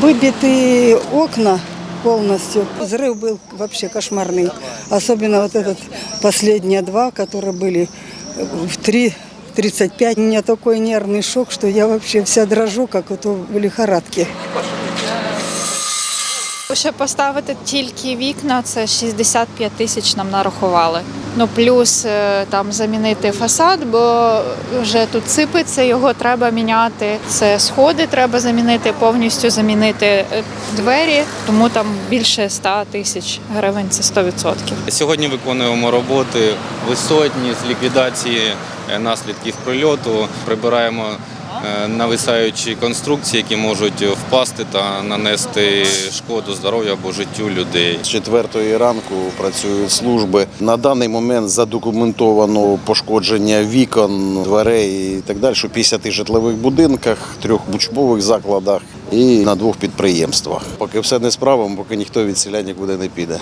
Выбиты окна полностью. Взрыв был вообще кошмарный. Особенно вот этот последние два, которые были в 3.35. У меня такой нервный шок, что я вообще вся дрожу, как вот в лихорадке. Щоб поставити тільки вікна, це 65 тисяч нам нарахували. Ну плюс е, там замінити фасад, бо вже тут сипеться, його треба міняти. Це сходи треба замінити, повністю замінити е, двері, тому там більше 100 тисяч гривень. Це 100%. Сьогодні виконуємо роботи висотні з ліквідації е, наслідків прильоту. Прибираємо нависаючі конструкції, які можуть впасти та нанести шкоду здоров'ю або життю людей. З четвертої ранку працюють служби. На даний момент задокументовано пошкодження вікон, дверей і так далі, в 50 житлових будинках, трьох учбових закладах і на двох підприємствах. Поки все не справимо, поки ніхто від селя нікуди не піде.